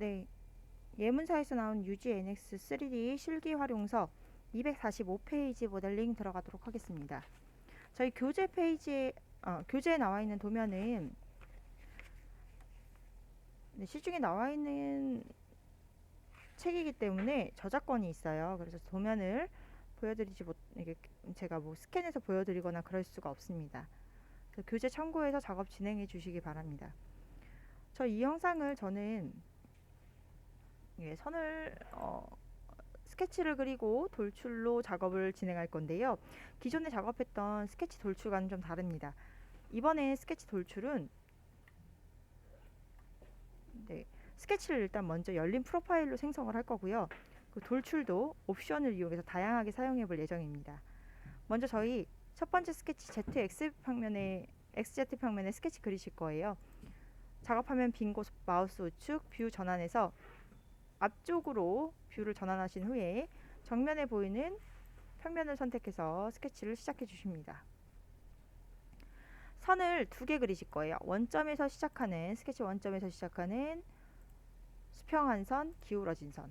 네. 예문사에서 나온 UGNX 3D 실기 활용서 245페이지 모델링 들어가도록 하겠습니다. 저희 교재 페이지에 어, 교재에 나와 있는 도면은 네, 시중에 나와 있는 책이기 때문에 저작권이 있어요. 그래서 도면을 보여드리지 못 이게 제가 뭐 스캔해서 보여드리거나 그럴 수가 없습니다. 교재 참고해서 작업 진행해 주시기 바랍니다. 저 이 영상을 저는 예, 선을 어, 스케치를 그리고 돌출로 작업을 진행할 건데요. 기존에 작업했던 스케치 돌출과는 좀 다릅니다. 이번에 스케치 돌출은 네, 스케치를 일단 먼저 열린 프로파일로 생성을 할 거고요. 그 돌출도 옵션을 이용해서 다양하게 사용해 볼 예정입니다. 먼저 저희 첫 번째 스케치 ZX 평면에 XZ 평면에 스케치 그리실 거예요. 작업하면 빈 곳 마우스 우측 뷰 전환해서 앞쪽으로 뷰를 전환하신 후에 정면에 보이는 평면을 선택해서 스케치를 시작해 주십니다. 선을 두 개 그리실 거예요. 원점에서 시작하는 스케치 원점에서 시작하는 수평한 선, 기울어진 선.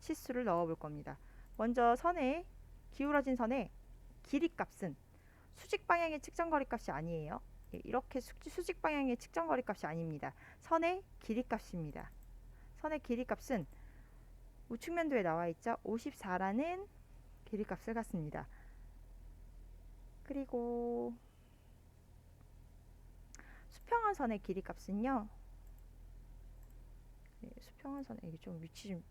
치수를 넣어 볼 겁니다. 먼저 선에 기울어진 선의 길이 값은 수직 방향의 측정 거리 값이 아니에요. 예, 이렇게 수, 수직 방향의 측정 거리 값이 아닙니다. 선의 길이 값입니다. 선의 길이 값은 우측면도에 나와 있죠. 54라는 길이 값을 갖습니다. 그리고 수평한 선의 길이 값은요. 네, 수평한 선의 이게 좀 위치 좀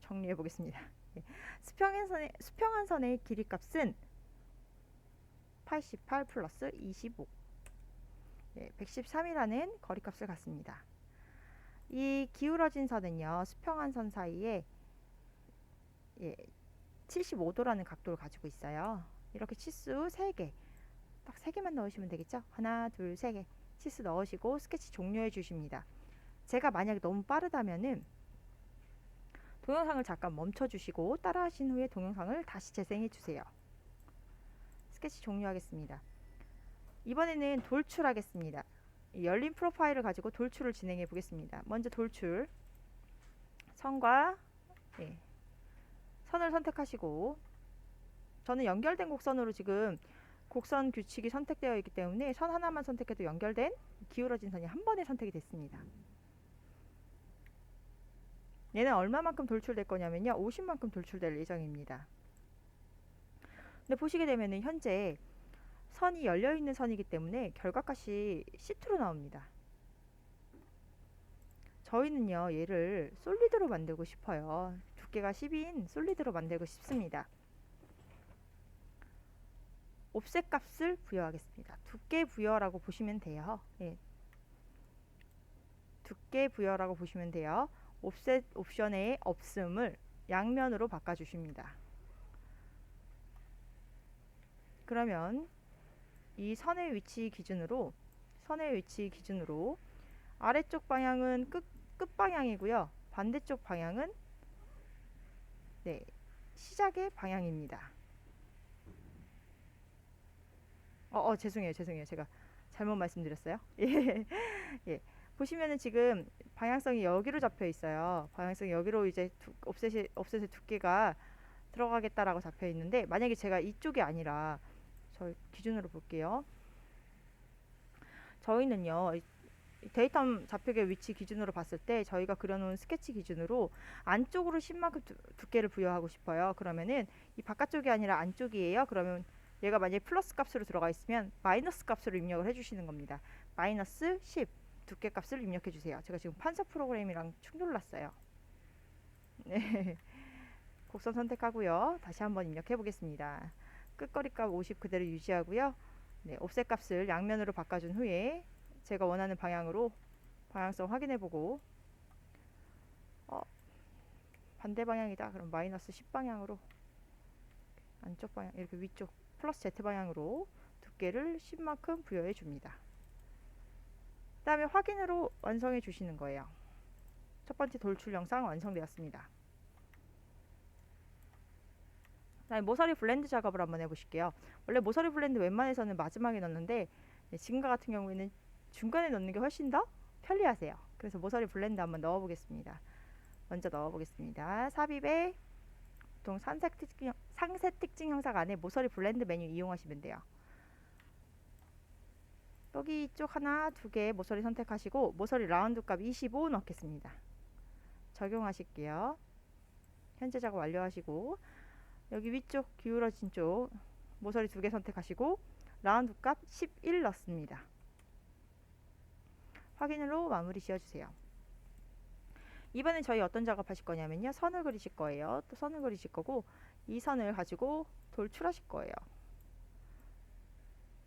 정리해 보겠습니다. 네, 수평한 선의 수평한 선의 길이 값은 88 플러스 25 네, 113이라는 거리 값을 갖습니다. 이 기울어진 선은요. 수평한 선 사이에 예, 75도라는 각도를 가지고 있어요. 이렇게 치수 3개 딱 3개만 넣으시면 되겠죠? 하나, 둘, 세개 치수 넣으시고 스케치 종료해 주십니다. 제가 만약에 너무 빠르다면은 동영상을 잠깐 멈춰 주시고 따라 하신 후에 동영상을 다시 재생해 주세요. 스케치 종료하겠습니다. 이번에는 돌출하겠습니다. 열린 프로파일을 가지고 돌출을 진행해 보겠습니다. 먼저 돌출 선과 예, 선을 선택하시고 저는 연결된 곡선으로 지금 곡선 규칙이 선택되어 있기 때문에 선 하나만 선택해도 연결된 기울어진 선이 한 번에 선택이 됐습니다. 얘는 얼마만큼 돌출될 거냐면요. 50만큼 돌출될 예정입니다. 근데 보시게 되면은 현재 선이 열려 있는 선이기 때문에 결과값이 시트로 나옵니다. 저희는요 얘를 솔리드로 만들고 싶어요. 두께가 10인 솔리드로 만들고 싶습니다. 옵셋 값을 부여하겠습니다. 두께 부여라고 보시면 돼요. 예. 두께 부여라고 보시면 돼요. 옵셋 옵션의 없음을 양면으로 바꿔주십니다. 그러면 이 선의 위치 기준으로 선의 위치 기준으로 아래쪽 방향은 끝, 끝 방향이고요. 반대쪽 방향은 네, 시작의 방향입니다. 어, 어 죄송해요, 죄송해요. 제가 잘못 말씀드렸어요. 예, 예. 보시면은 지금 방향성이 여기로 잡혀 있어요. 방향성이 여기로 이제 두, 옵셋이, 옵셋의 두께가 들어가겠다라고 잡혀 있는데 만약에 제가 이쪽이 아니라 저 기준으로 볼게요. 저희는요 데이터 좌표계 위치 기준으로 봤을 때 저희가 그려놓은 스케치 기준으로 안쪽으로 10만큼 두, 두께를 부여하고 싶어요. 그러면은 이 바깥쪽이 아니라 안쪽이에요. 그러면 얘가 만약에 플러스 값으로 들어가 있으면 마이너스 값으로 입력을 해주시는 겁니다. 마이너스 10 두께 값을 입력해 주세요. 제가 지금 판서 프로그램이랑 충돌 났어요. 네. 곡선 선택하고요. 다시 한번 입력해 보겠습니다. 끝거리 값 50 그대로 유지하고요. 네, 옵셋 값을 양면으로 바꿔준 후에 제가 원하는 방향으로 방향성 확인해 보고 어, 반대 방향이다. 그럼 마이너스 10 방향으로 안쪽 방향 이렇게 위쪽 플러스 Z 방향으로 두께를 10만큼 부여해 줍니다. 그 다음에 확인으로 완성해 주시는 거예요. 첫 번째 돌출 영상 완성되었습니다. 다음에 모서리 블렌드 작업을 한번 해보실게요. 원래 모서리 블렌드 웬만해서는 마지막에 넣는데 지금과 같은 경우에는 중간에 넣는 게 훨씬 더 편리하세요. 그래서 모서리 블렌드 한번 넣어 보겠습니다. 먼저 넣어 보겠습니다. 삽입에 보통 상세 특징, 상세 특징 형상 안에 모서리 블렌드 메뉴 이용하시면 돼요. 여기 이쪽 하나 두 개 모서리 선택하시고 모서리 라운드 값 25 넣겠습니다. 적용하실게요. 현재 작업 완료하시고 여기 위쪽 기울어진 쪽 모서리 두 개 선택하시고 라운드 값 11 넣습니다. 확인으로 마무리 지어주세요. 이번엔 저희 어떤 작업 하실 거냐면요. 선을 그리실 거예요. 또 선을 그리실 거고 이 선을 가지고 돌출하실 거예요.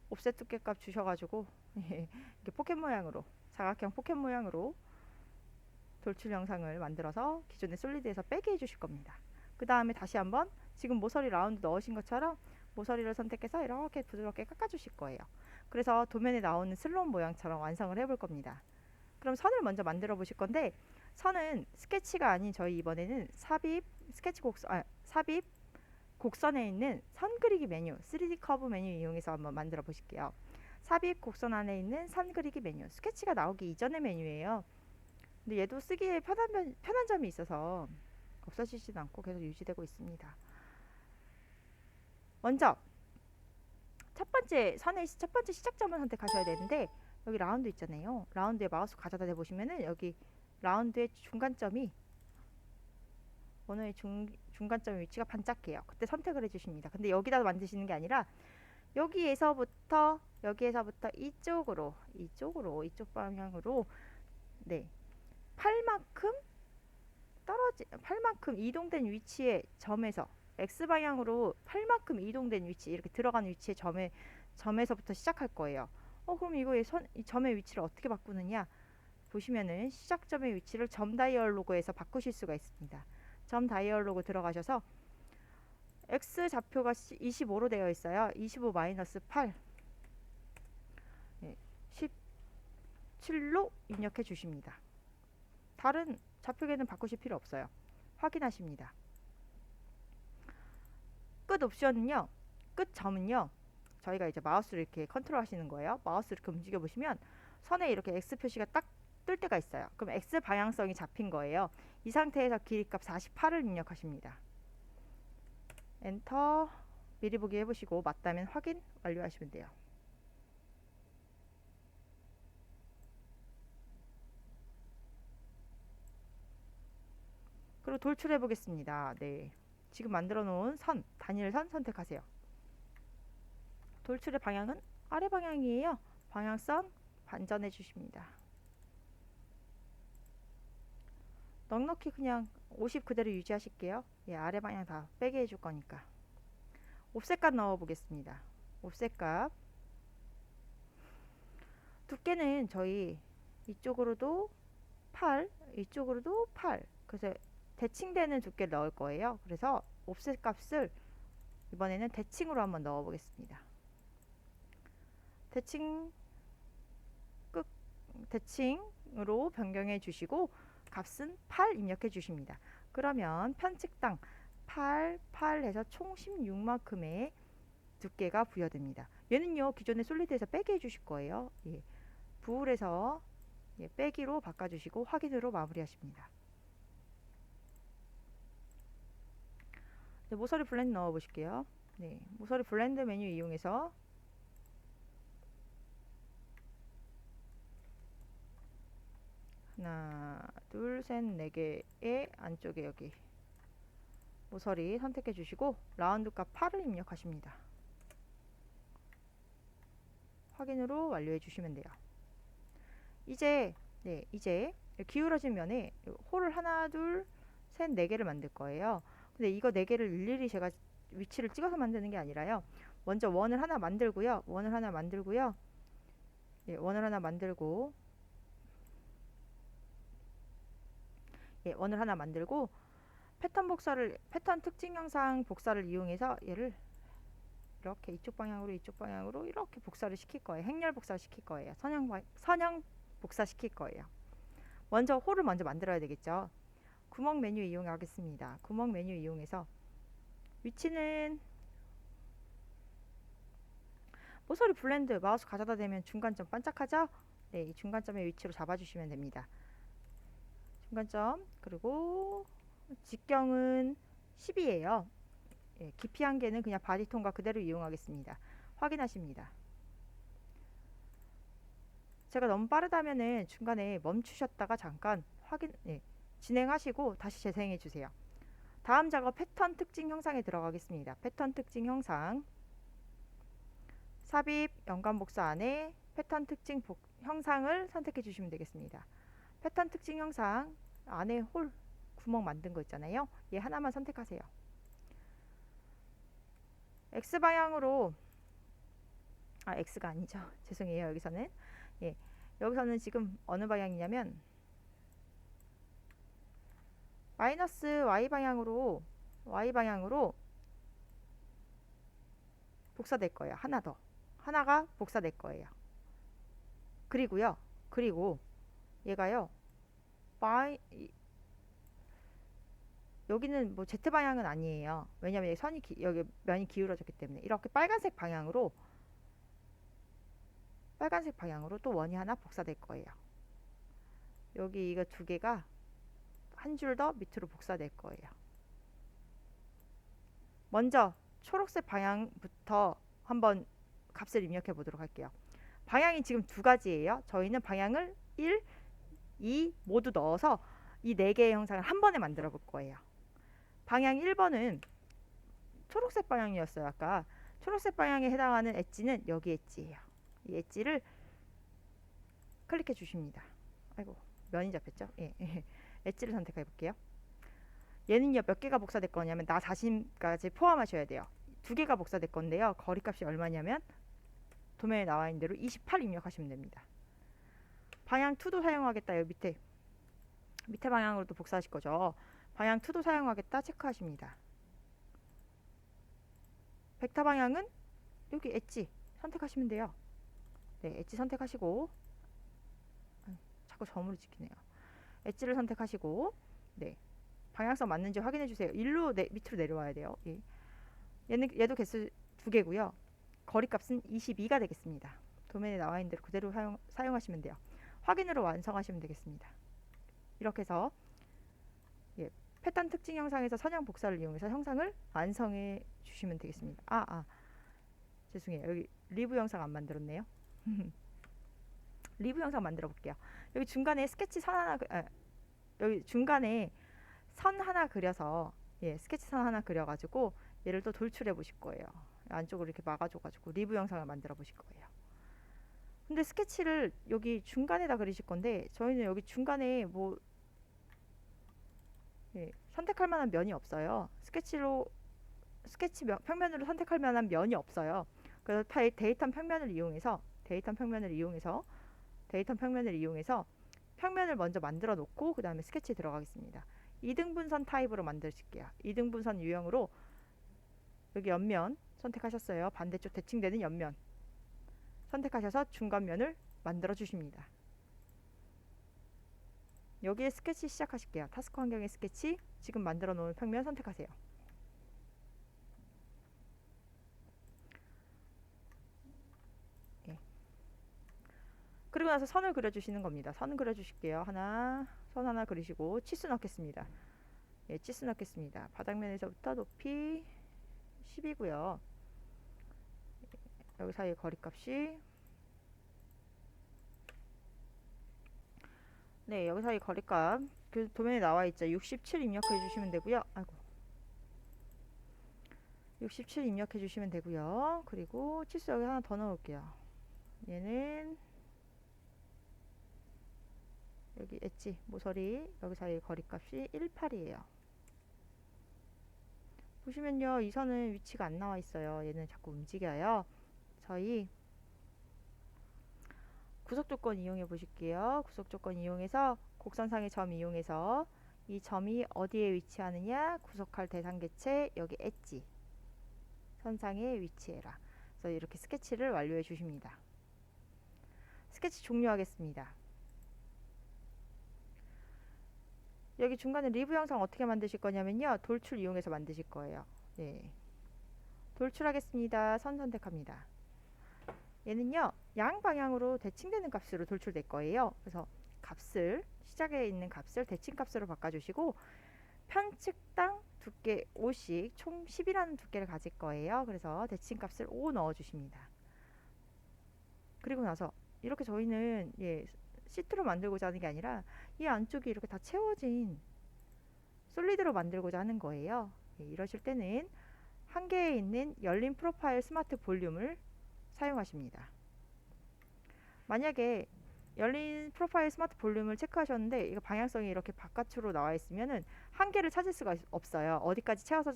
옵셋 두께값 주셔가지고 이렇게 포켓 모양으로 사각형 포켓 모양으로 돌출 영상을 만들어서 기존의 솔리드에서 빼게 해주실 겁니다. 그 다음에 다시 한번 지금 모서리 라운드 넣으신 것처럼 모서리를 선택해서 이렇게 부드럽게 깎아주실 거예요. 그래서 도면에 나오는 슬롯 모양처럼 완성을 해볼 겁니다. 그럼 선을 먼저 만들어 보실 건데 선은 스케치가 아닌 저희 이번에는 삽입 스케치 곡선 아, 삽입 곡선에 있는 선 그리기 메뉴 3D 커브 메뉴 이용해서 한번 만들어 보실게요. 삽입 곡선 안에 있는 선 그리기 메뉴 스케치가 나오기 이전의 메뉴예요. 근데 얘도 쓰기에 편한, 면- 편한 점이 있어서 없어지지도 않고 계속 유지되고 있습니다. 먼저 첫 번째 선의 시- 첫 번째 시작점을 선택하셔야 되는데 여기 라운드 있잖아요. 라운드에 마우스 가져다 대 보시면은 여기 라운드의 중간점이 원호의 중, 중간점 위치가 반짝해요. 그때 선택을 해주십니다. 근데 여기다 만드시는 게 아니라 여기에서부터 여기에서부터 이쪽으로 이쪽으로 이쪽 방향으로 네 팔만큼 떨어지 팔만큼 이동된 위치의 점에서 x 방향으로 팔만큼 이동된 위치 이렇게 들어간 위치의 점에 점에서부터 시작할 거예요. 어 그럼 이거 점의 위치를 어떻게 바꾸느냐? 보시면은 시작점의 위치를 점 다이얼로그에서 바꾸실 수가 있습니다. 점 다이얼로그 들어가셔서 x 좌표가 25로 되어 있어요. 25 마이너스 8 예, 17로 입력해 주십니다. 다른 좌표계는 바꾸실 필요 없어요. 확인하십니다. 끝 옵션은요. 끝 점은요. 저희가 이제 마우스를 이렇게 컨트롤 하시는 거예요. 마우스 이렇게 움직여 보시면 선에 이렇게 X 표시가 딱 뜰 때가 있어요. 그럼 X 방향성이 잡힌 거예요. 이 상태에서 길이값 48을 입력하십니다. 엔터 미리 보기 해보시고 맞다면 확인 완료하시면 돼요. 그리고 돌출해 보겠습니다. 네. 지금 만들어 놓은 선, 단일선 선택하세요. 돌출의 방향은 아래 방향이에요. 방향선 반전해 주십니다. 넉넉히 그냥 50 그대로 유지하실게요. 예, 아래 방향 다 빼게 해줄 거니까. 옵셋값 넣어 보겠습니다. 옵셋값. 두께는 저희 이쪽으로도 8, 이쪽으로도 8. 그래서 대칭되는 두께를 넣을 거예요. 그래서 옵셋 값을 이번에는 대칭으로 한번 넣어 보겠습니다. 대칭 끝 대칭으로 변경해 주시고 값은 8 입력해 주십니다. 그러면 편측당 8, 8 해서 총 16만큼의 두께가 부여됩니다. 얘는요 기존의 솔리드에서 빼기 해주실 거예요. 예. 부울에서 예, 빼기로 바꿔주시고 확인으로 마무리하십니다. 네, 모서리 블렌드 넣어 보실게요. 네, 모서리 블렌드 메뉴 이용해서 하나, 둘, 셋, 네 개의 안쪽에 여기 모서리 선택해 주시고 라운드 값 8을 입력하십니다. 확인으로 완료해 주시면 돼요. 이제 네, 이제 기울어진 면에 홀을 하나, 둘, 셋, 네 개를 만들 거예요. 근데 이거 네 개를 일일이 제가 위치를 찍어서 만드는 게 아니라요. 먼저 원을 하나 만들고요. 원을 하나 만들고요. 예, 원을 하나 만들고 예, 원을 하나 만들고 패턴 복사를 패턴 특징 형상 복사를 이용해서 얘를 이렇게 이쪽 방향으로 이쪽 방향으로 이렇게 복사를 시킬 거예요. 행렬 복사 시킬 거예요. 선형 바- 선형 복사 시킬 거예요. 먼저 홀을 먼저 만들어야 되겠죠. 구멍 메뉴 이용하겠습니다. 구멍 메뉴 이용해서 위치는 모서리 블렌드 마우스 가져다 대면 중간점 반짝하죠? 네, 이 중간점의 위치로 잡아주시면 됩니다. 중간점 그리고 직경은 10이에요. 예, 깊이 한계는 그냥 바디톤과 그대로 이용하겠습니다. 확인하십니다. 제가 너무 빠르다면은 중간에 멈추셨다가 잠깐 확인 예, 진행하시고 다시 재생해 주세요. 다음 작업 패턴 특징 형상에 들어가겠습니다. 패턴 특징 형상 삽입 연관 복사 안에 패턴 특징 복, 형상을 선택해 주시면 되겠습니다. 패턴 특징 형상 안에 홀 구멍 만든 거 있잖아요. 얘 하나만 선택하세요. X 방향으로 아 X가 아니죠. 죄송해요. 여기서는 예 여기서는 지금 어느 방향이냐면 마이너스 Y 방향으로 Y 방향으로 복사될 거예요. 하나 더 하나가 복사될 거예요. 그리고요. 그리고 얘가요. Y 여기는 뭐 Z 방향은 아니에요. 왜냐면 선이 기, 여기 면이 기울어졌기 때문에 이렇게 빨간색 방향으로 빨간색 방향으로 또 원이 하나 복사될 거예요. 여기 이거 두 개가 한 줄 더 밑으로 복사될 거예요. 먼저 초록색 방향부터 한번 값을 입력해 보도록 할게요. 방향이 지금 두 가지예요. 저희는 방향을 1, 2 모두 넣어서 이 네 개의 형상을 한 번에 만들어 볼 거예요. 방향 1번은 초록색 방향이었어요. 아까 초록색 방향에 해당하는 엣지는 여기 엣지예요. 이 엣지를 클릭해 주십니다. 아이고 면이 잡혔죠? 예. 엣지를 선택해 볼게요. 얘는요 몇 개가 복사될 거냐면 나 자신까지 포함하셔야 돼요. 두 개가 복사될 건데요. 거리값이 얼마냐면 도면에 나와 있는 대로 28 입력하시면 됩니다. 방향 2도 사용하겠다. 여기 밑에 밑에 방향으로도 복사하실 거죠. 방향 2도 사용하겠다 체크하십니다. 벡터 방향은 여기 엣지 선택하시면 돼요. 네, 엣지 선택하시고 아유, 자꾸 점으로 찍히네요. 엣지를 선택하시고 네, 방향성 맞는지 확인해 주세요. 일로 내, 밑으로 내려와야 돼요. 예. 얘는 얘도 개수 두 개고요. 거리값은 22가 되겠습니다. 도면에 나와 있는 대로 그대로 사용, 사용하시면 돼요. 확인으로 완성하시면 되겠습니다. 이렇게 해서 예, 패턴 특징 형상에서 선형 복사를 이용해서 형상을 완성해 주시면 되겠습니다. 아, 아. 죄송해요. 여기 리뷰 영상 안 만들었네요. 리뷰 영상 만들어 볼게요. 여기 중간에 스케치 선 하나 그- 아, 여기 중간에 선 하나 그려서 예, 스케치 선 하나 그려 가지고 얘를 또 돌출해 보실 거예요. 안쪽으로 이렇게 막아 줘 가지고 리뷰 영상을 만들어 보실 거예요. 근데 스케치를 여기 중간에다 그리실 건데 저희는 여기 중간에 뭐 예, 선택할 만한 면이 없어요. 스케치로 스케치 면, 평면으로 선택할 만한 면이 없어요. 그래서 파- 데이터 평면을 이용해서 데이터 평면을 이용해서 데이터 평면을 이용해서 평면을 먼저 만들어 놓고 그 다음에 스케치 들어가겠습니다. 이등분선 타입으로 만드실게요. 이등분선 유형으로 여기 옆면 선택하셨어요. 반대쪽 대칭되는 옆면 선택하셔서 중간면을 만들어 주십니다. 여기에 스케치 시작하실게요. 타스크 환경의 스케치 지금 만들어 놓은 평면 선택하세요. 그리고 나서 선을 그려주시는 겁니다. 선 그려주실게요. 하나, 선 하나 그리시고 치수 넣겠습니다. 예, 치수 넣겠습니다. 바닥면에서부터 높이 10이고요. 여기 사이 거리값이 네, 여기 사이 거리값 그 도면에 나와 있죠. 67 입력해 주시면 되고요. 아이고. 67 입력해 주시면 되고요. 그리고 치수 여기 하나 더 넣을게요. 얘는 여기 엣지 모서리 여기 사이 거리값이 18이에요. 보시면요. 이 선은 위치가 안 나와 있어요. 얘는 자꾸 움직여요. 저희 구속 조건 이용해 보실게요. 구속 조건 이용해서 곡선상의 점 이용해서 이 점이 어디에 위치하느냐 구속할 대상 개체 여기 엣지 선상에 위치해라. 그래서 이렇게 스케치를 완료해 주십니다. 스케치 종료하겠습니다. 여기 중간에 리뷰 영상 어떻게 만드실 거냐면요. 돌출 이용해서 만드실 거예요. 네. 돌출하겠습니다. 선 선택합니다. 얘는요. 양 방향으로 대칭되는 값으로 돌출될 거예요. 그래서 값을 시작에 있는 값을 대칭 값으로 바꿔주시고 편측당 두께 5씩 총 10이라는 두께를 가질 거예요. 그래서 대칭 값을 5 넣어주십니다. 그리고 나서 이렇게 저희는 예, 시트로 만들고자 하는 게 아니라 이 안쪽이 이렇게 다 채워진 솔리드로 만들고자 하는 거예요. 예, 이러실 때는 한 개에 있는 열린 프로파일 스마트 볼륨을 사용하십니다. 만약에 열린 프로파일 스마트 볼륨을 체크하셨는데 이거 방향성이 이렇게 바깥으로 나와 있으면은 한 개를 찾을 수가 있- 없어요. 어디까지 채워서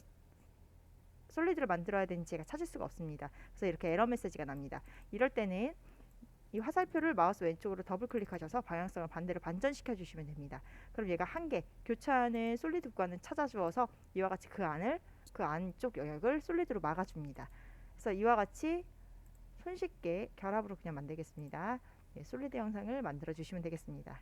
솔리드를 만들어야 되는지 제가 찾을 수가 없습니다. 그래서 이렇게 에러 메시지가 납니다. 이럴 때는 이 화살표를 마우스 왼쪽으로 더블 클릭하셔서 방향성을 반대로 반전시켜 주시면 됩니다. 그럼 얘가 한 개 교차하는 솔리드 구간을 찾아주어서 이와 같이 그 안을 그 안쪽 영역을 솔리드로 막아줍니다. 그래서 이와 같이 손쉽게 결합으로 그냥 만들겠습니다. 예, 솔리드 영상을 만들어 주시면 되겠습니다.